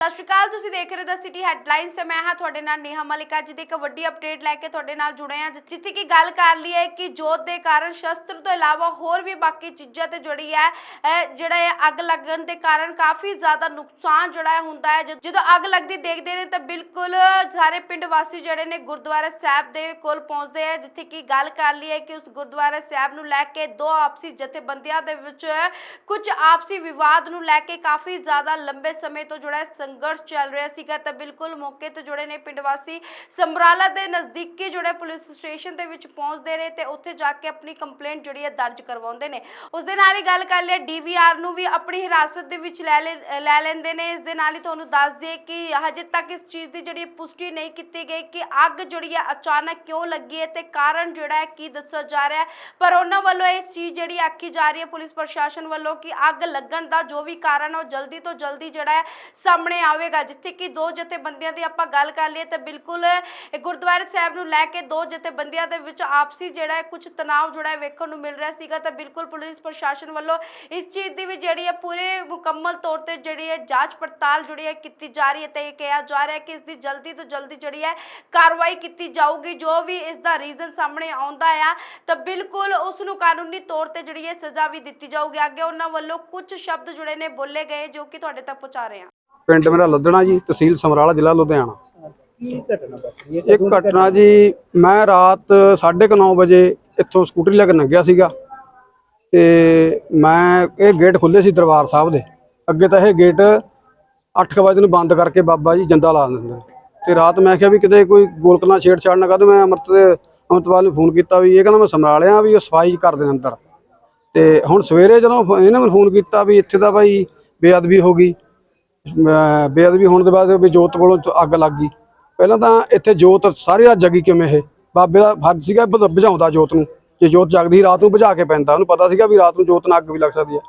ਸਤਿ ਸ਼੍ਰੀ ਅਕਾਲ, ਤੁਸੀਂ ਦੇਖ ਰਹੇ ਹੋ ਦ ਸਿਟੀ ਹੈਡਲਾਈਨਸ ਤੇ ਮੈਂ ਹਾਂ ਤੁਹਾਡੇ ਨਾਲ ਨੇਹਾ ਮਲਿਕ। ਅੱਜ ਦੀ ਇੱਕ ਵੱਡੀ ਅਪਡੇਟ ਲੈ ਕੇ ਤੁਹਾਡੇ ਨਾਲ ਜੁੜੇ ਹਾਂ। ਜਿੱਥੇ ਕਿ ਗੱਲ ਕਰ ਲਈ ਹੈ ਕਿ ਜੋਤ ਦੇ ਕਾਰਨ ਸ਼ਸਤਰ ਤੋਂ ਇਲਾਵਾ ਹੋਰ ਵੀ ਬਾਕੀ ਚੀਜ਼ਾਂ ਤੇ ਜੁੜੀ ਹੈ ਜਿਹੜਾ ਇਹ ਅੱਗ ਲੱਗਣ ਦੇ ਕਾਰਨ ਕਾਫੀ ਜ਼ਿਆਦਾ ਨੁਕਸਾਨ ਜਿਹੜਾ ਹੁੰਦਾ ਹੈ। ਜਦ- ਜਦੋਂ ਅੱਗ ਲੱਗਦੀ ਦੇਖਦੇ ਨੇ ਤਾਂ ਬਿਲਕੁਲ ਸਾਰੇ ਪਿੰਡ ਵਾਸੀ ਜਿਹੜੇ ਨੇ ਗੁਰਦੁਆਰਾ ਸਾਹਿਬ ਦੇ ਕੋਲ ਪਹੁੰਚਦੇ ਆ ਜਿੱਥੇ ਕਿ ਗੱਲ ਕਰ ਲਈ ਹੈ ਕਿ ਉਸ ਗੁਰਦੁਆਰਾ ਸਾਹਿਬ ਨੂੰ ਲੈ ਕੇ ਦੋ ਆਪਸੀ ਜਥੇਬੰਦੀਆਂ ਦੇ ਵਿੱਚ ਕੁਝ ਆਪਸੀ ਵਿਵਾਦ ਨੂੰ ਲੈ ਕੇ ਕਾਫੀ ਜ਼ਿਆਦਾ ਲੰਬੇ ਸਮੇਂ ਤੋਂ ਜਿਹੜਾ ਸੰਘਰਸ਼ ਚੱਲ ਰਿਹਾ ਸੀਗਾ, ਤਾਂ ਬਿਲਕੁਲ ਮੌਕੇ ਤੇ ਜੁੜੇ ਨੇ ਪਿੰਡ ਵਾਸੀ ਸਮਰਾਲਾ ਦੇ ਨਜ਼ਦੀਕੀ ਜੁੜੇ ਪੁਲਿਸ ਸਟੇਸ਼ਨ ਦੇ ਵਿੱਚ ਪਹੁੰਚਦੇ ਨੇ ਤੇ ਉੱਥੇ ਜਾ ਕੇ ਆਪਣੀ ਕੰਪਲੇਂਟ ਜਿਹੜੀ ਹੈ ਦਰਜ ਕਰਵਾਉਂਦੇ ਨੇ। ਉਸ ਦੇ ਨਾਲ ਹੀ ਗੱਲ ਕਰ ਲਿਆ ਡੀਵੀਆਰ ਨੂੰ ਵੀ ਆਪਣੀ ਹਿਰਾਸਤ ਦੇ ਵਿੱਚ ਲੈ ਲੈ- ਲੈ ਲੈਂਦੇ ਨੇ। ਇਸ ਦੇ ਨਾਲ ਹੀ ਤੁਹਾਨੂੰ ਦੱਸ ਦਈਏ ਕਿ ਹਜੇ ਤੱਕ ਇਸ ਚੀਜ਼ ਦੀ ਜਿਹੜੀ ਪੁਸ਼ਟੀ ਨਹੀਂ ਕੀਤੀ ਗਈ ਕਿ ਅੱਗ ਜਿਹੜੀ ਹੈ ਅਚਾਨਕ ਕਿਉਂ ਲੱਗੀ ਹੈ ਤੇ ਕਾਰਨ ਜਿਹੜਾ ਹੈ ਕੀ ਦੱਸਿਆ ਜਾ ਰਿਹਾ ਹੈ। ਪਰ ਉਹਨਾਂ ਵੱਲੋਂ ਇਸ ਚੀਜ਼ ਜਿਹੜੀ ਆਖੀ ਜਾ ਰਹੀ ਹੈ ਪੁਲਿਸ ਪ੍ਰਸ਼ਾਸਨ ਵੱਲੋਂ ਕਿ ਅੱਗ ਲੱਗਣ ਦਾ ਜੋ ਵੀ ਕਾਰਨ ਉਹ ਜਲਦੀ ਤੋਂ ਜਲਦੀ ਜਿਹੜਾ ਹੈ ਸਾਹਮਣੇ ਆਵੇਗਾ, ਜਿੱਥੇ ਕਿ ਦੋ ਜਥੇਬੰਦੀਆਂ ਦੀ ਆਪਾਂ ਗੱਲ ਕਰ ਲਈਏ ਤਾਂ ਬਿਲਕੁਲ, ਇਹ ਗੁਰਦੁਆਰੇ ਸਾਹਿਬ ਨੂੰ ਲੈ ਕੇ ਦੋ ਜਥੇਬੰਦੀਆਂ ਦੇ ਵਿੱਚ ਆਪਸੀ ਜਿਹੜਾ ਹੈ ਕੁਝ ਤਣਾਅ ਜਿਹੜਾ ਵੇਖਣ ਨੂੰ ਮਿਲ ਰਿਹਾ ਸੀਗਾ ਤਾਂ ਬਿਲਕੁਲ ਪੁਲਿਸ ਪ੍ਰਸ਼ਾਸਨ ਵੱਲੋਂ ਇਸ ਚੀਜ਼ ਦੀ ਵੀ ਜਿਹੜੀ ਹੈ ਪੂਰੇ ਮੁਕੰਮਲ ਤੌਰ ਤੇ ਜਿਹੜੀ ਹੈ ਜਾਂਚ ਪੜਤਾਲ ਜਿਹੜੀ ਹੈ ਕੀਤੀ ਜਾ ਰਹੀ ਹੈ ਤੇ ਇਹ ਕਿਹਾ ਜਾ ਰਿਹਾ ਹੈ ਕਿ ਇਸ ਦੀ ਜਲਦੀ ਤੋਂ ਜਲਦੀ ਜਿਹੜੀ ਹੈ ਕਾਰਵਾਈ ਕੀਤੀ ਜਾਊਗੀ, ਜੋ ਵੀ ਇਸ ਦਾ ਰੀਜ਼ਨ ਸਾਹਮਣੇ ਆਉਂਦਾ ਆ, ਤਾਂ ਬਿਲਕੁਲ ਉਸ ਨੂੰ ਕਾਨੂੰਨੀ ਤੌਰ ਤੇ ਜਿਹੜੀ ਹੈ ਸਜ਼ਾ ਵੀ ਦਿੱਤੀ ਜਾਊਗੀ। ਅੱਗੇ ਉਹਨਾਂ ਵੱਲੋਂ ਕੁਝ ਸ਼ਬਦ ਜੁੜੇ ਨੇ ਬੋਲੇ ਗਏ ਜੋ ਕਿ ਤੁਹਾਡੇ ਤੱਕ ਪਹੁੰਚਾ ਰਹੇ ਹਾਂ। ਪਿੰਡ ਮੇਰਾ ਲੱਦਣਾ ਜੀ ਤਹਿਸੀਲ ਸਮਰਾਲਾ ਜ਼ਿਲ੍ਹਾ ਲੁਧਿਆਣਾ। ਕੀ ਘਟਨਾ ਵਾਪਰੀ ਹੈ? ਇੱਕ ਘਟਨਾ ਜੀ ਮੈਂ ਰਾਤ 9:30 ਵਜੇ ਇੱਥੋਂ ਸਕੂਟਰੀ ਲੈ ਕੇ ਲੰਘਿਆ ਸੀਗਾ ਤੇ ਮੈਂ ਇਹ ਗੇਟ ਖੁੱਲੇ ਸੀ ਦਰਬਾਰ ਸਾਹਿਬ ਦੇ। ਅੱਗੇ ਤਾਂ ਇਹ ਗੇਟ 8 ਵਜੇ ਨੂੰ ਬੰਦ ਕਰਕੇ ਬਾਬਾ ਜੀ ਜੰਦਾ ਲਾ ਦਿੰਦੇ ਨੇ। ਤੇ ਰਾਤ ਮੈਂ ਕਿਹਾ ਵੀ ਕਿਤੇ ਕੋਈ ਗੋਲਕਲਾ ਛੇੜਛਾੜ ਨਾ ਕਰ ਮੈਂ ਅਮਰਤ ਦੇ ਅਮਰਤਪਾਲ ਨੂੰ ਫੋਨ ਕੀਤਾ ਵੀ ਇਹ ਕਹਿੰਦਾ ਮੈਂ ਸਮਰਾਲਿਆ ਵੀ ਉਹ ਸਫ਼ਾਈ ਕਰ ਦੇਣ ਅੰਦਰ। ਤੇ ਹੁਣ ਸਵੇਰੇ ਜਦੋਂ ਫ- ਇਹਨੇ ਮੈਨੂੰ ਫੋਨ ਕੀਤਾ ਵੀ ਇੱਥੇ ਤਾਂ ਭਾਈ ਬੇਅਦਬੀ ਹੋ ਗਈ। ਬੇਅਦਬੀ ਹੋਣ ਦੇ ਬਾਅਦ ਵੀ ਜੋਤ ਕੋਲੋਂ ਅੱਗ ਲੱਗ ਗਈ। ਪਹਿਲਾਂ ਤਾਂ ਇੱਥੇ ਜੋਤ ਸਾਰੀ ਰਾਤ ਜਗੀ ਕਿਵੇਂ ਇਹ? ਬਾਬੇ ਦਾ ਫਰਜ਼ ਸੀਗਾ ਬੁਝਾਉਂਦਾ ਜੋਤ ਨੂੰ। ਜੇ ਜੋਤ ਜਗਦੀ ਰਾਤ ਨੂੰ ਬੁਝਾ ਕੇ ਪੈਂਦਾ। ਉਹਨੂੰ ਪਤਾ ਸੀਗਾ ਵੀ ਰਾਤ ਨੂੰ ਜੋਤ ਨਾਲ ਅੱਗ ਵੀ ਲੱਗ ਸਕਦੀ ਆ।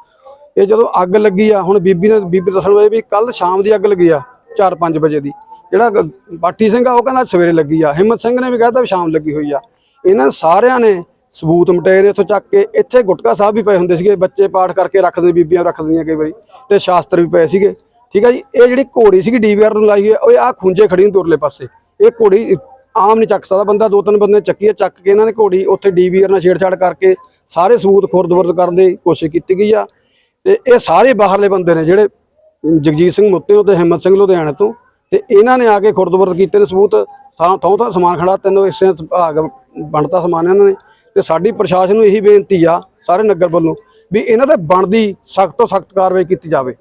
ਇਹ ਜਦੋਂ ਅੱਗ ਲੱਗੀ ਆ, ਹੁਣ ਬੀਬੀ ਨੇ ਬੀਬੀ ਦੱਸਣ ਵਜੇ ਵੀ ਕੱਲ ਸ਼ਾਮ ਦੀ ਅੱਗ ਲੱਗੀ ਆ 4-5 ਵਜੇ ਦੀ। ਜਿਹੜਾ ਗ- ਬਾਟੀ ਸਿੰਘ ਆ, ਉਹ ਕਹਿੰਦਾ ਸਵੇਰੇ ਲੱਗੀ ਆ। ਹਿੰਮਤ ਸਿੰਘ ਨੇ ਵੀ ਕਹਿਤਾ ਵੀ ਸ਼ਾਮ ਲੱਗੀ ਹੋਈ ਆ। ਇਹਨਾਂ ਸਾਰਿਆਂ ਨੇ ਸਬੂਤ ਮਟੇਰੇ ਇੱਥੋਂ ਚੱਕ ਕੇ ਇੱਥੇ ਗੁਟਕਾ ਸਾਹਿਬ ਵੀ ਪਏ ਹੁੰਦੇ ਸੀਗੇ। ਬੱਚੇ ਪਾਠ ਕਰਕੇ ਰੱਖਦੇ ਬੀਬੀਆਂ ਰੱਖ ਦਿੰਦੀਆਂ ਕਈ ਵਾਰੀ। ਤੇ ਸ਼ਾਸਤਰ ਵੀ ਪਏ ਸੀਗੇ। ਠੀਕ ਹੈ ਜੀ? ਇਹ ਜਿਹੜੀ ਘੋੜੀ ਸੀਗੀ ਡੀਵੀਆਰ ਨੂੰ ਲਾਈ ਹੈ ਉਹ ਆ ਖੁੰਝੇ ਖੜੀ ਨੂੰ ਦੁਰਲੇ ਪਾਸੇ। ਇਹ ਘੋੜੀ ਆਮ ਨਹੀਂ ਚੱਕ ਸਕਦਾ ਬੰਦਾ ਦੋ ਤਿੰਨ ਬੰਦੇ ਨੇ ਚੱਕੀ ਹੈ ਚੱਕ ਕੇ ਇਹਨਾਂ ਨੇ ਘੋੜੀ ਉੱਥੇ ਡੀਵੀਆਰ ਨਾਲ ਛੇੜਛਾੜ ਕਰਕੇ ਸਾਰੇ ਸਬੂਤ ਖੁਰਦਬਰਦ ਕਰਨ ਦੀ ਕੋਸ਼ਿਸ਼ ਕੀਤੀ ਗਈ ਆ। ਤੇ ਇਹ ਸਾਰੇ ਬਾਹਰਲੇ ਬੰਦੇ ਨੇ ਜਿਹੜੇ ਜਗਜੀਤ ਸਿੰਘ ਮੁੱਤੇ ਤੇ ਹਿੰਮਤ ਸਿੰਘ ਲੁਧਿਆਣੇ ਤੋਂ, ਤੇ ਇਹਨਾਂ ਨੇ ਆ ਕੇ ਖੁਰਦਬੁਰਦ ਕੀਤੇ ਨੇ ਸਬੂਤ। ਥਾਂ ਥਾਂ ਥਾਂ ਸਮਾਨ ਖੜਾ, ਤਿੰਨ ਹਿੱਸਿਆਂ ਭਾਗ ਬਣਤਾ ਸਮਾਨ ਇਹਨਾਂ ਨੇ। ਤੇ ਸਾਡੀ ਪ੍ਰਸ਼ਾਸਨ ਨੂੰ ਇਹੀ ਬੇਨਤੀ ਆ, ਸਾਰੇ ਨਗਰ ਵੱਲੋਂ, ਵੀ ਇਹਨਾਂ ਤੇ ਬਣਦੀ ਸਖਤ ਤੋਂ ਸਖਤ ਕਾਰਵਾਈ ਕੀਤੀ ਜਾਵੇ।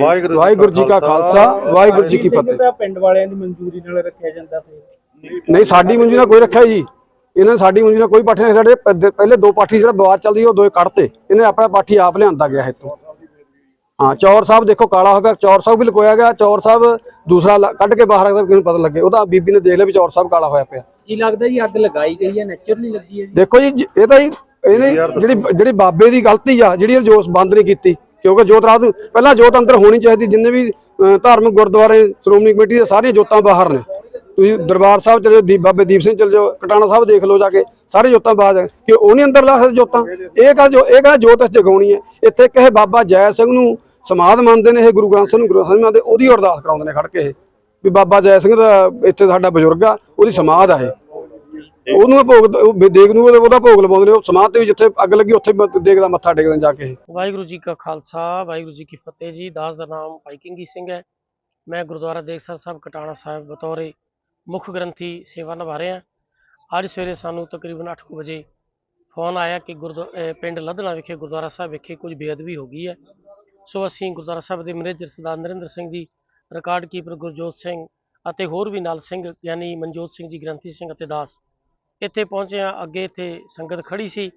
ਵਾਹਿਗੁਰੂ ਵਾਹਿਗੁਰੂ ਜੀ ਕਾ ਖਾਲਸਾ ਵਾਹਿਗੁਰੂ ਜੀ ਕੀ ਫਤਿਹ। ਤਾਂ ਪਿੰਡ ਵਾਲਿਆਂ ਦੀ ਮਨਜ਼ੂਰੀ ਨਾਲ ਰੱਖਿਆ ਜਾਂਦਾ ਫਿਰ ਨਹੀਂ ਸਾਡੀ ਮੰਜੀ ਨਾਲ ਕੋਈ ਰੱਖਿਆ ਜੀ। ਇਹਨਾਂ ਸਾਡੀ ਮੰਜੀ ਨਾਲ ਕੋਈ ਪਾਠੀ ਨਹੀਂ ਸਾਡੇ ਪਹਿਲੇ ਦੋ ਪਾਠੀ ਜਿਹੜਾ ਵਿਵਾਦ ਚੱਲਦੀ ਉਹ ਦੋਏ ਕੱਢਤੇ। ਇਹਨੇ ਆਪਣਾ ਪਾਠੀ ਆਪ ਲਿਆਂਦਾ ਗਿਆ ਇੱਥੋਂ। ਹਾਂ ਚੌਰ ਸਾਹਿਬ ਦੇਖੋ ਕਾਲਾ ਹੋ ਗਿਆ ਚੌਰ ਸਾਹਿਬ ਵੀ ਲਕੋਇਆ ਗਿਆ। ਚੌਰ ਸਾਹਿਬ ਦੂਸਰਾ ਕੱਢ ਕੇ ਬਾਹਰ ਰੱਖਦਾ ਕਿਹਨੂੰ ਪਤਾ ਲੱਗੇ। ਉਹਦਾ ਬੀਬੀ ਨੇ ਦੇਖ ਲਿਆ ਵੀ ਚੌਰ ਸਾਹਿਬ ਕਾਲਾ ਹੋਇਆ ਪਿਆ। ਕੀ ਲੱਗਦਾ ਜੀ ਅੱਗ ਲਗਾਈ ਗਈ ਹੈ? ਨੇਚਰਲੀ ਲੱਗੀ ਹੈ ਜੀ। ਦੇਖੋ ਜੀ ਇਹ ਤਾਂ ਜੀ ਇਹਨੇ ਜਿਹੜੀ ਜਿਹੜੀ ਬਾਬੇ ਦੀ ਗਲਤੀ ਆ ਜਿਹੜੀ ਜੋਤ ਬੰਦ ਨਹੀਂ ਕੀਤੀ। ਕਿਉਂਕਿ ਜੋਤ ਰਾਤ ਨੂੰ ਪਹਿਲਾਂ ਜੋਤ ਅੰਦਰ ਹੋਣੀ ਚਾਹੀਦੀ, ਜਿੰਨੇ ਵੀ ਧਾਰਮਿਕ ਗੁਰਦੁਆਰੇ, ਸ਼੍ਰੋਮਣੀ ਕਮੇਟੀ ਦੇ ਸਾਰੀਆਂ ਜੋਤਾਂ ਬਾਹਰ ਨੇ। ਤੁਸੀਂ ਦਰਬਾਰ ਸਾਹਿਬ ਚਲੇ ਜਾਓ, ਦੀਪ, ਬਾਬੇ ਦੀਪ ਸਿੰਘ ਚਲੇ ਜਾਓ, ਕਟਾਣਾ ਸਾਹਿਬ ਦੇਖ ਲਓ ਜਾ ਕੇ, ਸਾਰੇ ਜੋਤਾਂ ਬਾਹਰ ਹੈ ਕਿ ਉਹ ਨਹੀਂ ਅੰਦਰ ਲਾ ਸਕਦੇ ਜੋਤਾਂ? ਇਹ ਕਹ ਜੋ, ਇਹ ਕਹਿੰਦਾ ਜੋਤ ਇਸ ਜਗਾਉਣੀ ਹੈ। ਇੱਥੇ ਕਿਸੇ ਬਾਬਾ ਜੈ ਸਿੰਘ ਨੂੰ ਸਮਾਧ ਮੰਨਦੇ ਨੇ, ਇਹ ਗੁਰੂ ਗ੍ਰੰਥ ਸਾਹਿਬ ਨੂੰ, ਗੁਰੂ ਸਾਹਿਬ ਮੰਨਦੇ ਉਹਦੀ ਅਰਦਾਸ ਕਰਾਉਂਦੇ ਨੇ ਖੜ ਕੇ ਇਹ। ਵੀ ਬਾਬਾ ਜੈ ਸਿੰਘ ਦਾ ਇੱਥੇ ਸਾਡਾ ਬਜ਼ੁਰਗ ਆ, ਉਹਦੀ ਸਮਾਧ ਆ ਇਹ। ਉਹਨੂੰ ਇਹ ਭੋਗ, ਉਹ ਦੇਗ ਨੂੰ ਉਹਦਾ ਭੋਗ ਲਵਾਉਂਦੇ ਨੇ, ਉਹ ਸਮਾਧ ਤੇ ਵੀ ਜਿੱਥੇ ਅੱਗ ਲੱਗੀ, ਉੱਥੇ ਦੇਗ ਦਾ ਮੱਥਾ ਟੇਕਦੇ ਜਾ ਕੇ ਵਾਹਿਗੁਰੂ ਜੀ ਕਾ ਖਾਲਸਾ, ਵਾਹਿਗੁਰੂ ਜੀ ਕੀ ਫਤਿਹ ਜੀ। ਦਾਸ ਦਾ ਨਾਮ ਭਾਈ ਕਿੰਗੀ ਸਿੰਘ ਹੈ। ਮੈਂ ਗੁਰਦੁਆਰਾ ਦੇਖਸਰ ਸਾਹਿਬ, ਕਟਾਣਾ ਸਾਹਿਬ ਬਤੌਰੇ ਮੁੱਖ ਗ੍ਰੰਥੀ ਸੇਵਾ ਨਿਭਾ ਰਿਹਾ। ਅੱਜ ਸਵੇਰੇ ਸਾਨੂੰ ਤਕਰੀਬਨ 8 ਕੁ ਵਜੇ ਫੋਨ ਆਇਆ ਕਿ ਗੁਰਦੁ ਪਿੰਡ ਲੱਧਣਾ ਵਿਖੇ, ਗੁਰਦੁਆਰਾ ਸਾਹਿਬ ਵਿਖੇ ਕੁਝ ਬੇਅਦਬੀ ਹੋ ਗਈ ਹੈ। ਸੋ ਅਸੀਂ ਗੁਰਦੁਆਰਾ ਸਾਹਿਬ ਦੇ ਮੈਨੇਜਰ ਸਰਦਾਰ ਨਰਿੰਦਰ ਸਿੰਘ ਜੀ, ਰਿਕਾਰਡ ਕੀਪਰ ਗੁਰਜੋਤ ਸਿੰਘ ਅਤੇ ਹੋਰ ਵੀ ਨਾਲ ਸਿੰਘ, ਯਾਨੀ ਮਨਜੋਤ ਸਿੰਘ ਜੀ, ਗ੍ਰੰਥੀ ਸਿੰਘ ਅਤੇ ਦਾਸ ਇੱਥੇ ਪਹੁੰਚਿਆ ਅੱਗੇ ਇੱਥੇ ਸੰਗਤ ਖੜੀ ਸੀ।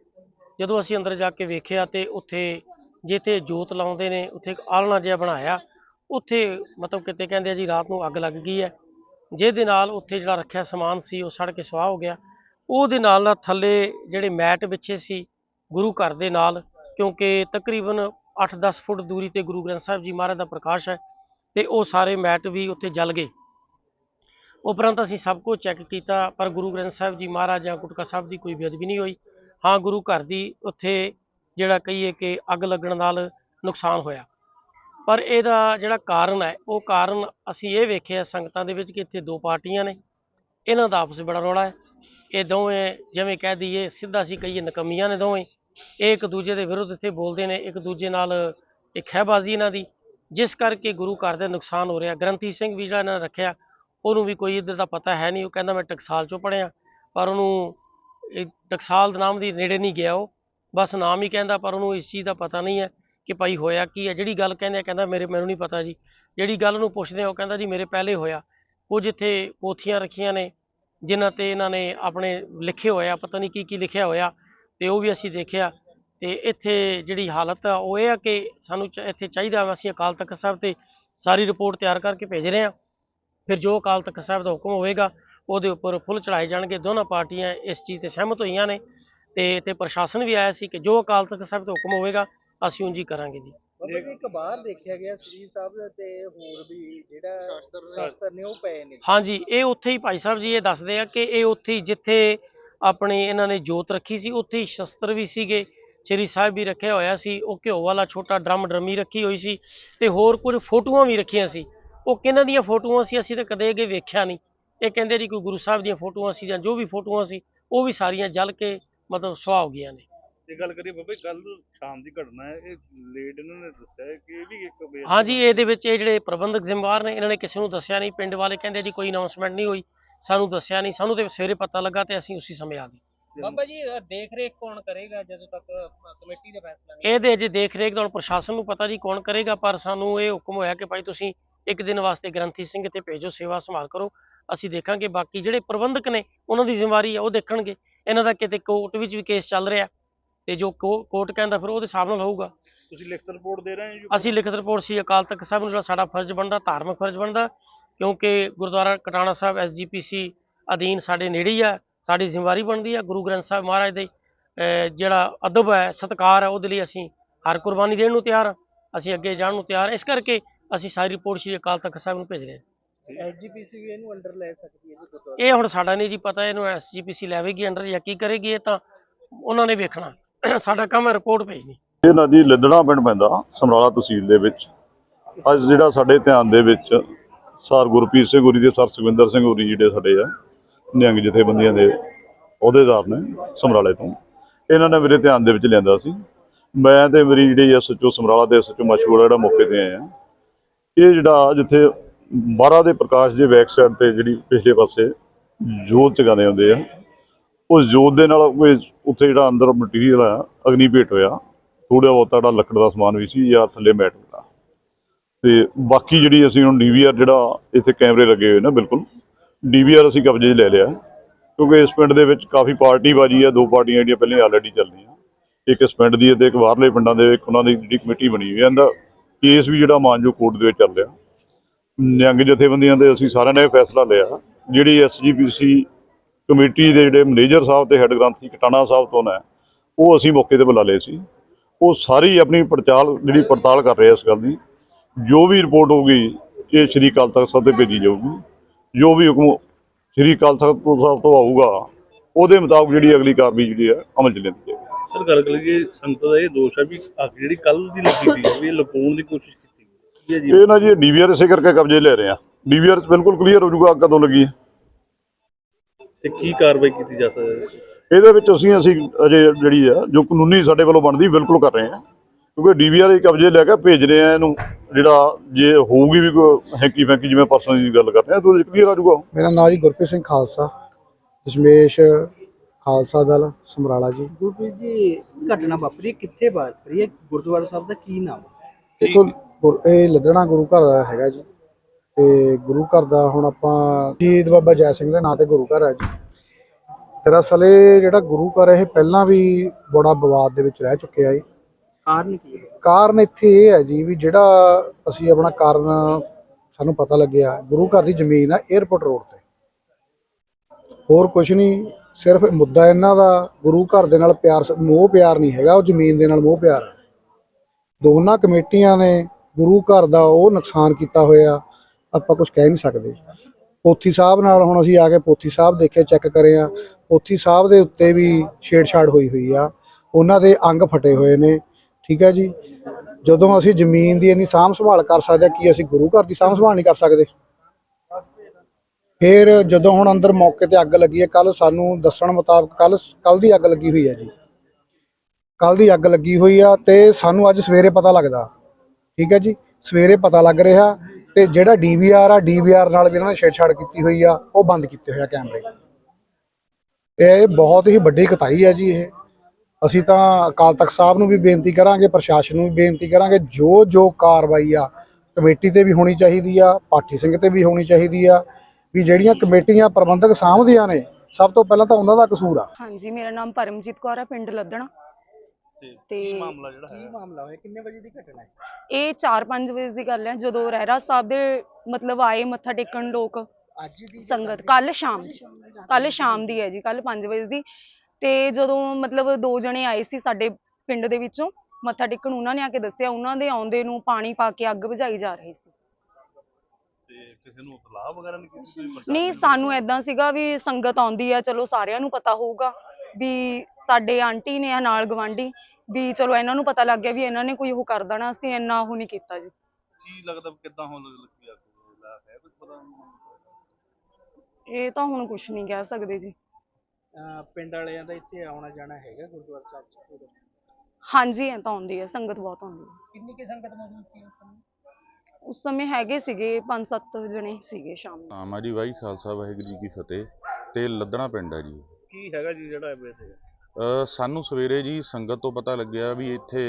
ਜਦੋਂ ਅਸੀਂ ਅੰਦਰ ਜਾ ਕੇ ਵੇਖਿਆ ਤੇ ਉੱਥੇ ਜਿੱਥੇ ਜੋਤ ਲਾਉਂਦੇ ਨੇ, ਉੱਥੇ ਇੱਕ ਆਲਣਾ ਜਿਹਾ ਬਣਾਇਆ। ਉੱਥੇ ਮਤਲਬ ਕਿਤੇ ਕਹਿੰਦੇ ਆ ਜੀ ਰਾਤ ਨੂੰ ਅੱਗ ਲੱਗ ਗਈ ਹੈ। ਜਿਹਦੇ ਨਾਲ ਉੱਥੇ ਜਿਹੜਾ ਰੱਖਿਆ ਸਮਾਨ ਸੀ, ਉਹ ਸੜ ਕੇ ਸਵਾਹ ਹੋ ਗਿਆ। ਉਹਦੇ ਨਾਲ ਨਾਲ ਥੱਲੇ ਜਿਹੜੇ ਮੈਟ ਵਿਛੇ ਸੀ, ਗੁਰੂ ਘਰ ਦੇ ਨਾਲ, ਕਿਉਂਕਿ ਤਕਰੀਬਨ 8-10 ਫੁੱਟ ਦੂਰੀ ਤੇ ਗੁਰੂ ਗ੍ਰੰਥ ਸਾਹਿਬ ਜੀ ਮਹਾਰਾਜ ਦਾ ਪ੍ਰਕਾਸ਼ ਹੈ ਤੇ ਉਹ ਸਾਰੇ ਮੈਟ ਵੀ ਉੱਥੇ ਜਲ ਗਏ। ਉਪਰੰਤ ਅਸੀਂ ਸਭ ਕੁਝ ਚੈੱਕ ਕੀਤਾ, ਪਰ ਗੁਰੂ ਗ੍ਰੰਥ ਸਾਹਿਬ ਜੀ ਮਹਾਰਾਜ ਜਾਂ ਗੁਟਕਾ ਸਾਹਿਬ ਦੀ ਕੋਈ ਬੇਅਦਬੀ ਨਹੀਂ ਹੋਈ। ਹਾਂ, ਗੁਰੂ ਘਰ ਦੀ ਉੱਥੇ ਜਿਹੜਾ ਕਹੀਏ ਕਿ ਅੱਗ ਲੱਗਣ ਨਾਲ ਨੁਕਸਾਨ ਹੋਇਆ। ਪਰ ਇਹਦਾ ਜਿਹੜਾ ਕਾਰਨ ਹੈ, ਉਹ ਕਾਰਨ ਅਸੀਂ ਇਹ ਵੇਖਿਆ ਸੰਗਤਾਂ ਦੇ ਵਿੱਚ ਕਿ ਇੱਥੇ ਦੋ ਪਾਰਟੀਆਂ ਨੇ। ਇਹਨਾਂ ਦਾ ਆਪਸ ਵਿੱਚ ਬੜਾ ਰੌਲਾ ਹੈ। ਇਹ ਦੋਵੇਂ ਜਿਵੇਂ ਕਹਿ ਦਈਏ, ਸਿੱਧਾ ਸੀ ਕਹੀਏ ਨਕਮੀਆਂ ਨੇ ਦੋਵੇਂ। ਇਹ ਇੱਕ ਦੂਜੇ ਦੇ ਵਿਰੁੱਧ ਇੱਥੇ ਬੋਲਦੇ ਨੇ, ਇੱਕ ਦੂਜੇ ਨਾਲ ਇੱਕ ਖਹਿਬਾਜ਼ੀ ਇਹਨਾਂ ਦੀ। ਜਿਸ ਕਰਕੇ ਗੁਰੂ ਘਰ ਦੇ ਨੁਕਸਾਨ ਹੋ ਰਿਹਾ। ਗ੍ਰੰਥੀ ਸਿੰਘ ਵੀ ਜਿਹੜਾ ਇਹਨਾਂ ਨੇ ਰੱਖਿਆ ਉਹਨੂੰ ਵੀ ਕੋਈ ਇੱਧਰ ਦਾ ਪਤਾ ਹੈ ਨਹੀਂ, ਉਹ ਕਹਿੰਦਾ ਮੈਂ ਟਕਸਾਲ ਚੋਂ ਪੜਿਆ ਪਰ ਉਹਨੂੰ ਇਹ ਟਕਸਾਲ ਦੇ ਨਾਮ ਦੀ ਨੇੜੇ ਨਹੀਂ ਗਿਆ ਉਹ। ਬਸ ਨਾਮ ਹੀ ਕਹਿੰਦਾ, ਪਰ ਉਹਨੂੰ ਇਸ ਚੀਜ਼ ਦਾ ਪਤਾ ਨਹੀਂ ਹੈ ਕਿ ਭਾਈ ਹੋਇਆ ਕੀ ਹੈ। ਜਿਹੜੀ ਗੱਲ ਕਹਿੰਦੇ ਆ, ਕਹਿੰਦਾ ਮੇਰੇ, ਮੈਨੂੰ ਨਹੀਂ ਪਤਾ ਜੀ। ਜਿਹੜੀ ਗੱਲ ਨੂੰ ਪੁੱਛਦੇ ਆ, ਉਹ ਕਹਿੰਦਾ ਜੀ ਮੇਰੇ ਪਹਿਲੇ ਹੋਇਆ। ਕੁਝ ਇੱਥੇ ਪੋਥੀਆਂ ਰੱਖੀਆਂ ਨੇ, ਜਿਨ੍ਹਾਂ ਤੇ ਇਹਨਾਂ ਨੇ ਆਪਣੇ ਲਿਖੇ ਹੋਇਆ, ਪਤਾ ਨਹੀਂ ਕੀ ਕੀ ਲਿਖਿਆ ਹੋਇਆ, ਤੇ ਉਹ ਵੀ ਅਸੀਂ ਦੇਖਿਆ। ਤੇ ਇੱਥੇ ਜਿਹੜੀ ਹਾਲਤ ਆ, ਉਹ ਇਹ ਆ ਕਿ ਸਾਨੂੰ ਇੱਥੇ ਚਾਹੀਦਾ ਵਾ, ਅਸੀਂ ਅਕਾਲ ਤਖਤ ਸਾਹਿਬ ਤੇ ਸਾਰੀ ਰਿਪੋਰਟ ਤਿਆਰ ਕਰਕੇ ਭੇਜ ਰਹੇ ਹਾਂ ਫਿਰ ਜੋ ਅਕਾਲ ਤਖਤ ਸਾਹਿਬ ਦਾ ਹੁਕਮ ਹੋਵੇਗਾ ਉਹਦੇ ਉੱਪਰ ਫੁੱਲ ਚੜਾਏ ਜਾਣਗੇ। ਦੋਨਾਂ ਪਾਰਟੀਆਂ ਇਸ ਚੀਜ਼ ਤੇ ਸਹਿਮਤ ਹੋਈਆਂ ਨੇ ਤੇ ਤੇ ਪ੍ਰਸ਼ਾਸਨ ਵੀ ਆਇਆ ਸੀ ਕਿ ਜੋ ਅਕਾਲ ਤਖਤ ਸਾਹਿਬ ਦਾ ਹੁਕਮ ਹੋਵੇਗਾ ਅਸੀਂ ਉਂਝ ਹੀ ਕਰਾਂਗੇ ਜੀ। ਬਾਬਾ ਜੀ ਇੱਕ ਬਾਹਰ ਦੇਖਿਆ ਗਿਆ ਸ੍ਰੀ ਸਾਹਿਬ ਤੇ ਹੋਰ ਵੀ ਜਿਹੜਾ ਸ਼ਾਸਤਰ ਨੇ ਉਹ ਪਏ ਨੇ। ਹਾਂਜੀ ਇਹ ਉੱਥੇ ਹੀ ਭਾਈ ਸਾਹਿਬ ਜੀ ਇਹ ਦੱਸਦੇ ਆ ਕਿ ਇਹ ਉੱਥੇ ਹੀ ਜਿੱਥੇ ਆਪਣੀ ਇਹਨਾਂ ਨੇ ਜੋਤ ਰੱਖੀ ਸੀ ਉੱਥੇ ਹੀ ਸ਼ਸਤਰ ਵੀ ਸੀਗੇ। ਸ਼੍ਰੀ ਸਾਹਿਬ ਵੀ ਰੱਖਿਆ ਹੋਇਆ ਸੀ ਉਹ ਘਿਓ ਵਾਲਾ ਛੋਟਾ ਡਰਮ ਡਰਮੀ ਰੱਖੀ ਹੋਈ ਸੀ ਤੇ ਹੋਰ ਕੁਝ ਫੋਟੋਆਂ ਵੀ ਰੱਖੀਆਂ ਸੀ। ਉਹ ਕਿਹਨਾਂ ਦੀਆਂ ਫੋਟੋਆਂ ਸੀ? ਅਸੀਂ ਤਾਂ ਕਦੇ ਅੱਗੇ ਵੇਖਿਆ ਨਹੀਂ। ਇਹ ਕਹਿੰਦੇ ਜੀ ਕੋਈ ਗੁਰੂ ਸਾਹਿਬ ਦੀਆਂ ਫੋਟੋਆਂ ਸੀ ਜਾਂ ਜੋ ਵੀ ਫੋਟੋਆਂ ਸੀ ਉਹ ਵੀ ਸਾਰੀਆਂ ਜਲ ਕੇ ਮਤਲਬ ਸੁਆਹ ਹੋ ਗਈਆਂ ਨੇ। ਇਹ ਗੱਲ ਕਰੀਏ ਬਾਬਾ ਕੱਲ ਸ਼ਾਮ ਦੀ ਘਟਨਾ ਹੈ। ਇਹ ਲੇਟ ਇਹਨਾਂ ਨੇ ਦੱਸਿਆ ਹੈ ਕਿ ਇਹ ਵੀ ਇੱਕ ਬੇ- ਹਾਂਜੀ ਇਹਦੇ ਵਿੱਚ ਇਹ ਜਿਹੜੇ ਪ੍ਰਬੰਧਕ ਜ਼ਿੰਮੇਵਾਰ ਨੇ ਇਹਨਾਂ ਨੇ ਕਿਸੇ ਨੂੰ ਦੱਸਿਆ ਨਹੀਂ। ਪਿੰਡ ਵਾਲੇ ਕਹਿੰਦੇ ਜੀ ਕੋਈ ਅਨਾਉਂਸਮੈਂਟ ਨਹੀਂ ਹੋਈ ਸਾਨੂੰ ਦੱਸਿਆ ਨਹੀਂ। ਸਾਨੂੰ ਤੇ ਸਵੇਰੇ ਪਤਾ ਲੱਗਾ ਤੇ ਅਸੀਂ ਉਸੇ ਸਮੇਂ ਆ ਗਏ। ਬਾਬਾ ਜੀ ਦੇਖ ਰੇਖ ਕੌਣ ਕਰੇਗਾ ਜਦੋਂ ਤੱਕ ਕਮੇਟੀ ਦਾ ਫੈਸਲਾ ਨਹੀਂ ਇਹਦੇ ਅਜੇ ਦੇਖ ਰੇਖ ਦਾ ਹੁਣ ਪ੍ਰਸ਼ਾਸਨ ਨੂੰ ਪਤਾ ਜੀ ਕੌਣ ਕਰੇਗਾ ਪਰ ਸਾਨੂੰ ਇਹ ਹੁਕਮ ਹੋਇਆ ਕਿ ਭਾਈ ਤੁਸੀਂ ਇੱਕ ਦਿਨ ਵਾਸਤੇ ਗ੍ਰੰਥੀ ਸਿੰਘ ਇੱਥੇ ਭੇਜੋ ਸੇਵਾ ਸੰਭਾਲ ਕਰੋ। ਅਸੀਂ ਦੇਖਾਂਗੇ ਬਾਕੀ ਜਿਹੜੇ ਪ੍ਰਬੰਧਕ ਨੇ ਉਹਨਾਂ ਦੀ ਜ਼ਿੰਮੇਵਾਰੀ ਆ ਉਹ ਦੇਖਣਗੇ। ਇਹਨਾਂ ਦਾ ਕਿਤੇ ਕੋਰਟ ਵਿੱਚ ਵੀ ਕੇਸ ਚੱਲ ਰਿਹਾ। ਤੇ ਜੋ ਕੋਰਟ ਕਹਿੰਦਾ ਫਿਰ ਉਹਦੇ ਹਿਸਾਬ ਨਾਲ ਹੋਊਗਾ ਤੁਸੀਂ ਲਿਖਤ ਰਿਪੋਰਟ ਦੇ ਰਹੇ ਹੋ ਅਸੀਂ ਲਿਖਤ ਰਿਪੋਰਟ ਸੀ ਅਕਾਲ ਤਖਤ ਸਾਹਿਬ ਨੂੰ ਜਿਹੜਾ ਸਾਡਾ ਫਰਜ਼ ਬਣਦਾ ਧਾਰਮਿਕ ਫਰਜ਼ ਬਣਦਾ ਕਿਉਂਕਿ ਗੁਰਦੁਆਰਾ ਕਟਾਣਾ ਸਾਹਿਬ ਐਸਜੀਪੀਸੀ ਅਧੀਨ ਸਾਡੇ ਨੇੜੇ ਹੀ ਆ ਸਾਡੀ ਜ਼ਿੰਮੇਵਾਰੀ ਬਣਦੀ ਆ ਗੁਰੂ ਗ੍ਰੰਥ ਸਾਹਿਬ ਮਹਾਰਾਜ ਦੇ ਜਿਹੜਾ ਅਦਬ ਹੈ ਸਤਿਕਾਰ ਹੈ ਉਹਦੇ ਲਈ ਅਸੀਂ ਹਰ ਕੁਰਬਾਨੀ ਦੇਣ ਨੂੰ ਤਿਆਰ ਅਸੀਂ ਅੱਗੇ ਜਾਣ ਨੂੰ ਤਿਆਰ ਇਸ ਕਰਕੇ ਅਸੀਂ ਸਾਰੀ ਰਿਪੋਰਟ ਸ਼੍ਰੀ ਅਕਾਲ ਤਖਤ ਸਾਹਿਬ ਨੂੰ ਭੇਜ ਰਹੇ ਹਾਂ। ਐਸਜੀਪੀਸੀ ਵੀ ਇਹਨੂੰ ਅੰਡਰ ਲੈ ਸਕਦੀ ਹੈ ਜੀ ਗੁਰਦੁਆਰਾ ਇਹ ਹੁਣ ਸਾਡਾ ਨਹੀਂ ਜੀ ਪਤਾ ਇਹਨੂੰ ਐਸਜੀਪੀਸੀ ਲੈਵੇਗੀ ਅੰਡਰ ਜਾਂ ਕੀ ਕਰੇਗੀ ਇਹ ਤਾਂ ਉਹਨਾਂ ਨੇ ਵੇਖਣਾ। ਸਾਡਾ ਕੰਮ ਹੈ ਰਿਪੋਰਟ ਭੇਜਣੀ। ਇਹ ਨਾ ਜੀ ਲਿੱਦੜਾ ਪਿੰਡ ਪੈਂਦਾ ਸਮਰਾਲਾ ਤਹਿਸੀਲ ਦੇ ਵਿੱਚ। ਅੱਜ ਜਿਹੜਾ ਸਾਡੇ ਧਿਆਨ ਦੇ ਵਿੱਚ ਸਰ ਗੁਰਪ੍ਰੀਤ ਸਿੰਘ ਹੋਰੀ ਦੇ ਸਰ ਸੁਖਵਿੰਦਰ ਸਿੰਘ ਹੋਰੀ ਜਿਹੜੇ ਸਾਡੇ ਆ ਨਿਹੰਗ ਜਥੇਬੰਦੀਆਂ ਦੇ ਅਹੁਦੇਦਾਰ ਨੇ ਸਮਰਾਲੇ ਤੋਂ। ਇਹਨਾਂ ਨੇ ਮੇਰੇ ਧਿਆਨ ਦੇ ਵਿੱਚ ਲਿਆਂਦਾ ਸੀ। ਮੈਂ ਤੇ ਮੇਰੀ ਜਿਹੜੀ ਐਸਐਚਓ ਸਮਰਾਲਾ ਦੇ ਐਸਐਚਓ ਮਸ਼ਹੂਰ ਜਿਹੜਾ ਮੌਕੇ ਤੇ ਆਏ ਆ। ਇਹ ਜਿਹੜਾ ਜਿੱਥੇ ਬਾਹਰਾ ਦੇ ਪ੍ਰਕਾਸ਼ ਦੇ ਬੈਕ ਸਾਈਡ ਤੇ ਜਿਹੜੀ ਪਿਛਲੇ ਪਾਸੇ ਜੋਤ ਜਗਾਉਂਦੇ ਹੁੰਦੇ ਆ ਉਸ ਜੋਤ ਦੇ ਨਾਲ ਕੋਈ ਉੱਥੇ ਜਿਹੜਾ ਅੰਦਰ ਮਟੀਰੀਅਲ ਆ ਅਗਨੀ ਭੇਟ ਹੋਇਆ। ਥੋੜਾ ਬਹੁਤਾ ਜਿਹੜਾ ਲੱਕੜ ਦਾ ਸਮਾਨ ਵੀ ਸੀ, ਜਾਂ ਥੱਲੇ ਮੈਟ ਦਾ। ਤੇ ਬਾਕੀ ਜਿਹੜੀ ਅਸੀਂ ਹੁਣ ਡੀਵੀਆਰ ਜਿਹੜਾ ਇੱਥੇ ਕੈਮਰੇ ਲੱਗੇ ਹੋਏ ਨੇ, ਬਿਲਕੁਲ। ਡੀਵੀਆਰ ਅਸੀਂ ਕਬਜ਼ੇ 'ਚ ਲੈ ਲਿਆ। ਕਿਉਂਕਿ ਇਸ ਪਿੰਡ ਦੇ ਵਿੱਚ ਕਾਫੀ ਪਾਰਟੀ ਬਾਜੀ ਆ, ਦੋ ਪਾਰਟੀਆਂ ਜਿਹੜੀਆਂ ਪਹਿਲਾਂ ਆਲਰੇਡੀ ਚੱਲਦੀਆਂ। ਇੱਕ ਇਸ ਪਿੰਡ ਦੀ ਹੈ ਤੇ ਇੱਕ ਬਾਹਰਲੇ ਪਿੰਡਾਂ ਦੇ ਇੱਕ ਉਹਨਾਂ ਦੀ ਜਿਹੜੀ ਕਮੇਟੀ ਬਣੀ ਹੋਈ ਹੈ। ਇਹਦਾ ਕੇਸ ਵੀ ਜਿਹੜਾ ਮਾਨਜੋ ਕੋਰਟ ਦੇ ਵਿੱਚ ਚੱਲ ਰਿਹਾ। ਨਿਹੰਗ ਜਥੇਬੰਦੀਆਂ ਦੇ ਅਸੀਂ ਸਾਰਿਆਂ ਨੇ ਇਹ ਫੈਸਲਾ ਲਿਆ, ਜਿਹੜੀ ਐਸਜੀਪੀਸੀ ਕਮੇਟੀ ਦੇ ਜਿਹੜੇ ਮੈਨੇਜਰ ਸਾਹਿਬ ਤੇ ਹੈੱਡ ਗ੍ਰੰਥੀ ਕਟਾਣਾ ਸਾਹਿਬ ਤੋਂ ਨੇ, ਉਹ ਅਸੀਂ ਮੌਕੇ ਤੇ ਬੁਲਾ ਲਏ ਸੀ। ਉਹ ਸਾਰੀ ਆਪਣੀ ਪੜਤਾਲ, ਜਿਹੜੀ ਪੜਤਾਲ ਕਰ ਰਹੇ ਇਸ ਗੱਲ ਦੀ, ਜੋ ਵੀ ਰਿਪੋਰਟ ਹੋਊਗੀ, ਇਹ ਸ਼੍ਰੀ ਅਕਾਲ ਤਖਤ ਸਾਹਿਬ ਤੇ ਭੇਜੀ ਜਾਊਗੀ। ਜੋ ਵੀ ਹੁਕਮ ਸ਼੍ਰੀ ਅਕਾਲ ਤਖਤ ਸਾਹਿਬ ਤੋਂ ਆਊਗਾ, ਉਹਦੇ ਮੁਤਾਬਕ ਜਿਹੜੀ ਅਗਲੀ ਕਾਰਵਾਈ ਜਿਹੜੀ ਹੈ ਅਮਲ ਚ ਲੈਂਦੀ ਜਾਏਗੀ। ਸਰ ਗੱਲ ਕਰੀਏ ਸੰਗਤ ਦਾ ਇਹ ਦੋਸ਼ ਹੈ ਵੀ ਅੱਗ ਜਿਹੜੀ ਕੱਲ ਦੀ ਲੱਗੀ ਸੀ ਵੀ ਇਹ ਲਪਾਉਣ ਦੀ ਕੋਸ਼ਿਸ਼ ਕੀਤੀ ਗਈ। ਹੈ ਜੀ। ਇਹ ਨਾ ਜੀ ਡੀਵੀਆਰ ਇਸੇ ਕਰਕੇ ਕਬਜ਼ੇ ਲੈ ਰਹੇ ਆ ਡੀਵੀਆਰ ਬਿਲਕੁਲ ਕਲੀਅਰ ਹੋ ਜਾਊਗਾ ਅੱਗ ਕਦੋਂ ਲੱਗੀ ਹੈ। ਤੇ ਕੀ ਕਾਰਵਾਈ ਕੀਤੀ ਜਾ ਸਕਦੀ ਹੈ? ਇਹਦੇ ਵਿੱਚ ਅਸੀਂ ਅਸੀਂ ਅਜੇ ਜਿਹੜੀ ਆ ਜੋ ਕਾਨੂੰਨੀ ਸਾਡੇ ਵੱਲੋਂ ਬਣਦੀ ਬਿਲਕੁਲ ਕਰ ਰਹੇ ਹਾਂ। ਕਿਉਂਕਿ ਡੀਵੀਆਰ ਹੀ ਕਬਜ਼ੇ ਲੈ ਕੇ ਭੇਜ ਰਹੇ ਆ ਇਹਨੂੰ। ਜਿਹੜਾ ਜੇ ਹੋਊਗੀ ਵੀ ਕੋਈ ਹੈਂਕੀ ਫੈਂਕੀ ਜਿਵੇਂ ਪਰਸੋਂ ਦੀ ਗੱਲ ਕਰ ਰਹੇ ਆ ਤਾਂ ਉਹਦੇ ਕਲੀਅਰ ਆ ਜਾਊਗਾ ਮੇਰਾ ਨਾਮ ਜੀ ਗੁਰਪ੍ਰੀਤ ਸਿੰਘ ਖਾਲਸਾ। ਦਸ਼ਮੇਸ਼ ਖਾਲਸਾ ਦਲ ਸਮਰਾਲਾ ਜੀ। ਗੁਰਪ੍ਰੀਤ ਜੀ ਘਟਨਾ ਵਾਪਰੀ ਕਿੱਥੇ ਵਾਪਰੀ? ਹੈ ਗੁਰਦੁਆਰਾ ਸਾਹਿਬ ਦਾ ਕੀ ਨਾਮ ਹੈ ਦੇਖੋ ਗੁਰ- ਇਹ ਲੱਦਣਾ ਗੁਰੂ ਘਰ ਦਾ ਹੈਗਾ ਜੀ। ਤੇ ਗੁਰੂ ਘਰ ਦਾ ਹੁਣ ਆਪਾਂ ਸ਼ਹੀਦ ਬਾਬਾ ਜੈ ਸਿੰਘ ਦੇ ਨਾਂ ਤੇ ਗੁਰੂ ਘਰ ਹੈ ਜੀ। ਦਰਅਸਲ ਇਹ ਜਿਹੜਾ ਗੁਰੂ ਘਰ ਇਹ ਪਹਿਲਾਂ ਵੀ ਬੜਾ ਵਿਵਾਦ ਦੇ ਵਿੱਚ ਰਹਿ ਚੁੱਕਿਆ ਹੈ ਕਾਰਨ ਕੀ ਹੈ? ਕਾਰਨ ਇੱਥੇ ਇਹ ਹੈ ਜੀ ਵੀ ਜਿਹੜਾ ਅਸੀਂ ਆਪਣਾ ਕਾਰਨ ਸਾਨੂੰ ਪਤਾ ਲੱਗਿਆ ਗੁਰੂ ਘਰ ਦੀ ਜ਼ਮੀਨ ਆ 에어ਪੋਰਟ ਰੋਡ ਤੇ। ਹੋਰ ਕੁਝ ਨਹੀਂ ਸਿਰਫ ਮੁੱਦਾ ਇਹਨਾਂ ਦਾ ਗੁਰੂ ਘਰ ਦੇ ਨਾਲ ਪਿਆਰ ਸ- ਮੋਹ ਪਿਆਰ ਨਹੀਂ ਹੈਗਾ ਉਹ ਜ਼ਮੀਨ ਦੇ ਨਾਲ ਮੋਹ ਪਿਆਰ ਹੈ। ਦੋਨਾਂ ਕਮੇਟੀਆਂ ਨੇ ਗੁਰੂ ਘਰ ਦਾ ਉਹ ਨੁਕਸਾਨ ਕੀਤਾ ਹੋਇਆ ਆਪਾਂ ਕੁਝ ਕਹਿ ਨਹੀਂ ਸਕਦੇ। ਪੋਥੀ ਸਾਹਿਬ ਨਾਲ ਹੁਣ ਅਸੀਂ ਆ ਕੇ ਪੋਥੀ ਸਾਹਿਬ ਦੇਖੇ ਚੈੱਕ ਕਰੇ ਆ ਪੋਥੀ ਸਾਹਿਬ ਦੇ ਉੱਤੇ ਵੀ ਛੇੜਛਾੜ ਹੋਈ ਹੋਈ ਆ। ਉਹਨਾਂ ਦੇ ਅੰਗ ਫਟੇ ਹੋਏ ਨੇ ਠੀਕ ਹੈ ਜੀ? ਜਦੋਂ ਅਸੀਂ ਜ਼ਮੀਨ ਦੀ ਇੰਨੀ ਸਾਂਭ ਸੰਭਾਲ ਕਰ ਸਕਦੇ ਹਾਂ, ਕੀ ਅਸੀਂ ਗੁਰੂ ਘਰ ਦੀ ਸਾਂਭ ਸੰਭਾਲ ਨਹੀਂ ਕਰ ਸਕਦੇ? ਫਿਰ ਜਦੋਂ ਹੁਣ ਅੰਦਰ ਮੌਕੇ ਤੇ ਅੱਗ ਲੱਗੀ ਹੈ ਕੱਲ ਸਾਨੂੰ ਦੱਸਣ ਮੁਤਾਬਕ ਕੱਲ ਕੱਲ ਦੀ ਅੱਗ ਲੱਗੀ ਹੋਈ ਹੈ ਜੀ। ਕੱਲ ਦੀ ਅੱਗ ਲੱਗੀ ਹੋਈ ਆ ਤੇ ਸਾਨੂੰ ਅੱਜ ਸਵੇਰੇ ਪਤਾ ਲੱਗਦਾ। ਠੀਕ ਹੈ ਜੀ? ਸਵੇਰੇ ਪਤਾ ਲੱਗ ਰਿਹਾ ਤੇ ਜਿਹੜਾ ਡੀਵੀਆਰ ਆ ਡੀਵੀਆਰ ਨਾਲ ਵੀ ਇਹਨਾਂ ਨੇ ਛੇੜਛਾੜ ਕੀਤੀ ਹੋਈ ਆ, ਉਹ ਬੰਦ ਕੀਤੇ ਹੋਏ ਆ ਕੈਮਰੇ। ਇਹ ਬਹੁਤ ਹੀ ਵੱਡੀ ਕਤਾਈ ਹੈ ਜੀ ਇਹ। ਅਸੀਂ ਤਾਂ ਅਕਾਲ ਤਖਤ ਸਾਹਿਬ ਨੂੰ ਵੀ ਬੇਨਤੀ ਕਰਾਂਗੇ, ਪ੍ਰਸ਼ਾਸਨ ਨੂੰ ਵੀ ਬੇਨਤੀ ਕਰਾਂਗੇ, ਜੋ ਜੋ ਕਾਰਵਾਈ ਆ, ਕਮੇਟੀ ਤੇ ਵੀ ਹੋਣੀ ਚਾਹੀਦੀ ਆ, ਪਾਠੀ ਸਿੰਘ ਤੇ ਵੀ ਹੋਣੀ ਚਾਹੀਦੀ ਆ ਵੀ ਜਿਹੜੀਆਂ ਕਮੇਟੀਆਂ ਪ੍ਰਬੰਧਕ ਸਾਂਭਦੀਆਂ ਨੇ ਸਭ ਤੋਂ ਪਹਿਲਾਂ ਤਾਂ ਉਹਨਾਂ ਦਾ ਕਸੂਰ ਆ। ਹਾਂਜੀ ਮੇਰਾ ਨਾਮ ਪਰਮਜੀਤ ਕੌਰ ਹੈ ਪਿੰਡ ਲੱਦਣਾ। ਤੇ ਤੇ ਕੀ ਮਾਮਲਾ ਜਿਹੜਾ ਕੀ ਹੈ ਮਾਮਲਾ ਹੋਇਆ? ਕਿੰਨੇ ਵਜੇ ਦੀ ਘਟਨਾ ਹੈ? ਇਹ 4-5 ਵਜੇ ਦੀ ਗੱਲ ਹੈ ਜਦੋਂ ਰਹਿਰਾ ਸਾਹਿਬ ਦੇ ਮਤਲਬ ਆਏ ਮੱਥਾ ਟੇਕਣ ਲੋਕ। ਅੱਜ ਦੀ ਸੰਗਤ ਕੱਲ ਸ਼ਾਮ ਕੱਲ ਸ਼ਾਮ ਦੀ ਹੈ ਜੀ ਕੱਲ 5 ਵਜੇ ਦੀ। ਤੇ ਜਦੋਂ ਮਤਲਬ ਦੋ ਜਣੇ ਆਏ ਸੀ ਸਾਡੇ ਪਿੰਡ ਦੇ ਵਿੱਚੋਂ ਮੱਥਾ ਟੇਕਣ ਉਹਨਾਂ ਨੇ ਆ ਕੇ ਦੱਸਿਆ ਉਹਨਾਂ ਦੇ ਆਉਂਦੇ ਨੂੰ ਪਾਣੀ ਪਾ ਕੇ ਅੱਗ ਬੁਝਾਈ ਜਾ ਰਹੀ ਸੀ। ਤੇ ਕਿਸੇ ਨੂੰ ਇਤਲਾਹ ਵਗੈਰਾ ਨਹੀਂ ਕੀਤੀ ਕੋਈ ਪ੍ਰਸ਼ਾਸਨ ਨਹੀਂ ਨੂੰ? ਸਾਨੂੰ ਐਦਾਂ ਸੀਗਾ ਵੀ ਸੰਗਤ ਆਉਂਦੀ ਆ ਚਲੋ ਸਾਰਿਆਂ ਨੂੰ ਪਤਾ ਹੋਊਗਾ ਵੀ ਸਾਡੇ ਆਂਟੀ ਨੇ ਆ ਨਾਲ ਗਵਾਂਢੀ ਵੀ ਚਲੋ ਇਹਨਾਂ ਨੂੰ ਪਤਾ ਲੱਗ ਗਿਆ ਵੀ ਇਹਨਾਂ ਨੇ ਕੋਈ ਉਹ ਕਰ ਦੇਣਾ ਅਸੀਂ ਇੰਨਾ ਉਹ ਨਹੀਂ ਕੀਤਾ ਜੀ। ਕੀ ਲੱਗਦਾ ਵੀ ਕਿੱਦਾਂ ਹੁਣ ਲੱਗੀ ਅੱਗ? ਲਾ ਹੈ ਕੁਝ ਪਤਾ ਇਹ ਤਾਂ ਹੁਣ ਕੁਝ ਨਹੀਂ ਕਹਿ ਸਕਦੇ ਜੀ। ਅਹ ਪਿੰਡ ਵਾਲਿਆਂ ਦਾ ਇੱਥੇ ਆਉਣਾ ਜਾਣਾ ਹੈਗਾ ਗੁਰਦੁਆਰਾ ਸਾਹਿਬ ਚ ਪੂਰਾ? ਹਾਂਜੀ ਐ ਤਾਂ ਆਉਂਦੀ ਹੈ ਸੰਗਤ ਬਹੁਤ ਆਉਂਦੀ ਹੈ ਕਿੰਨੀ ਕੀ ਸੰਗਤ ਮੌਜੂਦ ਸੀ ਉਸ ਸਮੇਂ? ਉਸ ਸਮੇਂ ਹੈਗੇ ਸੀਗੇ 5-7 ਜਣੇ ਸੀਗੇ ਸ਼ਾਮ ਨੂੰ। ਨਾਮ ਆ ਜੀ ਵਾਹਿ ਖਾਲਸਾ ਵਾਹਿਗੁਰੂ ਜੀ ਕੀ ਫਤਿਹ। ਤੇ ਲੱਦਣਾ ਪਿੰਡ ਹੈ ਜੀ। ਕੀ ਹੈਗਾ ਜੀ ਜਿਹੜਾ ਇਹ ਤੇ ਅ, ਸਾਨੂੰ ਸਵੇਰੇ ਜੀ ਸੰਗਤ ਤੋਂ ਪਤਾ ਲੱਗਿਆ ਵੀ ਇੱਥੇ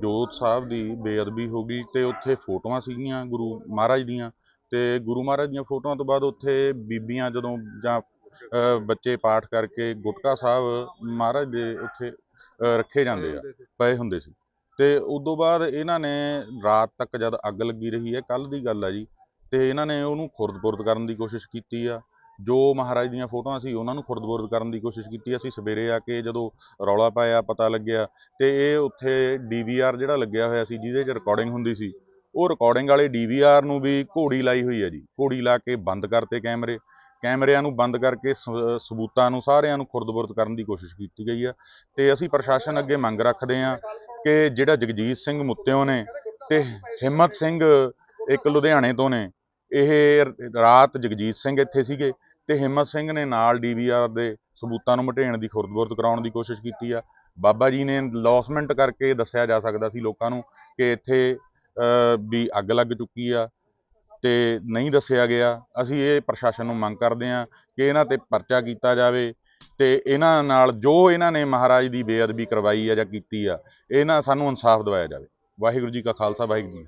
ਜੋਤ ਸਾਹਿਬ ਦੀ ਬੇਅਦਬੀ ਹੋ ਗਈ ਤੇ ਉੱਥੇ ਫੋਟੋਆਂ ਸੀਗੀਆਂ ਗੁਰੂ ਮਹਾਰਾਜ ਦੀਆਂ। ਤੇ ਗੁਰੂ ਮਹਾਰਾਜ ਦੀਆਂ ਫੋਟੋਆਂ ਤੋਂ ਬਾਅਦ ਉੱਥੇ ਬੀਬੀਆਂ ਜਦੋਂ ਜਾਂ ਅ, ਬੱਚੇ ਪਾਠ ਕਰਕੇ ਗੁਟਕਾ ਸਾਹਿਬ ਮਹਾਰਾਜ ਦੇ ਉੱਥੇ ਅ, ਰੱਖੇ ਜਾਂਦੇ ਆ ਪਏ ਹੁੰਦੇ ਸੀ। ਤੇ ਉਦੋਂ ਬਾਅਦ ਇਹਨਾਂ ਨੇ ਰਾਤ ਤੱਕ ਜਦ ਅੱਗ ਲੱਗੀ ਰਹੀ ਹੈ ਕੱਲ ਦੀ ਗੱਲ ਆ ਜੀ, ਤੇ ਇਹਨਾਂ ਨੇ ਉਹਨੂੰ ਖੁਰਦ-ਬੁਰਦ ਕਰਨ ਦੀ ਕੋਸ਼ਿਸ਼ ਕੀਤੀ ਆ। ਜੋ ਮਹਾਰਾਜ ਦੀਆਂ ਫੋਟੋਆਂ ਸੀ, ਉਹਨਾਂ ਨੂੰ ਖੁਰਦ-ਬੁਰਦ ਕਰਨ ਦੀ ਕੋਸ਼ਿਸ਼ ਕੀਤੀ। ਅਸੀਂ ਸਵੇਰੇ ਆ ਕੇ ਜਦੋਂ ਰੌਲਾ ਪਾਇਆ, ਪਤਾ ਲੱਗਿਆ ਤੇ ਇਹ ਉੱਥੇ ਡੀਵੀਆਰ ਜਿਹੜਾ ਲੱਗਿਆ ਹੋਇਆ ਸੀ, ਜਿਹਦੇ 'ਚ ਰਿਕਾਰਡਿੰਗ ਹੁੰਦੀ ਸੀ, ਉਹ ਰਿਕਾਰਡਿੰਗ ਵਾਲੇ ਡੀਵੀਆਰ ਨੂੰ ਵੀ ਘੋੜੀ ਲਾਈ ਹੋਈ ਹੈ ਜੀ। ਘੋੜੀ ਲਾ ਕੇ ਬੰਦ ਕਰਤੇ ਕੈਮਰੇ। ਕੈਮਰਿਆਂ ਨੂੰ ਬੰਦ ਕਰਕੇ ਸ- ਸਬੂਤਾਂ ਨੂੰ ਸਾਰਿਆਂ ਨੂੰ ਖੁਰਦਬੁਰਦ ਕਰਨ ਦੀ ਕੋਸ਼ਿਸ਼ ਕੀਤੀ ਗਈ ਆ। ਤੇ ਅਸੀਂ ਪ੍ਰਸ਼ਾਸਨ ਅੱਗੇ ਮੰਗ ਰੱਖਦੇ ਹਾਂ ਕਿ ਜਿਹੜਾ ਜਗਜੀਤ ਸਿੰਘ ਮੁੱਤਿਓ ਨੇ ਤੇ ਹਿੰਮਤ ਸਿੰਘ ਇੱਕ ਲੁਧਿਆਣੇ ਤੋਂ ਨੇ, ਇਹ ਰਾਤ ਜਗਜੀਤ ਸਿੰਘ ਇੱਥੇ ਸੀਗੇ ਤੇ ਹਿੰਮਤ ਸਿੰਘ ਨੇ ਨਾਲ ਡੀਵੀਆਰ ਦੇ ਸਬੂਤਾਂ ਨੂੰ ਮਟੇਣ ਦੀ ਖੁਰਦਬੁਰਦ ਕਰਾਉਣ ਦੀ ਕੋਸ਼ਿਸ਼ ਕੀਤੀ ਆ। ਬਾਬਾ ਜੀ ਨੇ ਲੌਸਮੈਂਟ ਕਰਕੇ ਦੱਸਿਆ ਜਾ ਸਕਦਾ ਸੀ ਲੋਕਾਂ ਨੂੰ ਕਿ ਇੱਥੇ ਵੀ ਅੱਗ ਲੱਗ ਚੁੱਕੀ ਆ। ਤੇ ਨਹੀਂ ਦੱਸਿਆ ਗਿਆ। ਅਸੀਂ ਇਹ ਪ੍ਰਸ਼ਾਸਨ ਨੂੰ ਮੰਗ ਕਰਦੇ ਹਾਂ ਕਿ ਇਹਨਾਂ ਤੇ ਪਰਚਾ ਕੀਤਾ ਜਾਵੇ ਤੇ ਇਹਨਾਂ ਨਾਲ ਜੋ ਇਹਨਾਂ ਨੇ ਮਹਾਰਾਜ ਦੀ ਬੇਅਦਬੀ ਕਰਵਾਈ ਆ ਜਾਂ ਕੀਤੀ ਆ, ਇਹਨਾਂ ਸਾਨੂੰ ਇਨਸਾਫ ਦਿਵਾਇਆ ਜਾਵੇ। ਵਾਹਿਗੁਰੂ ਜੀ ਕਾ ਖਾਲਸਾ, ਵਾਹਿਗੁਰੂ ਜੀ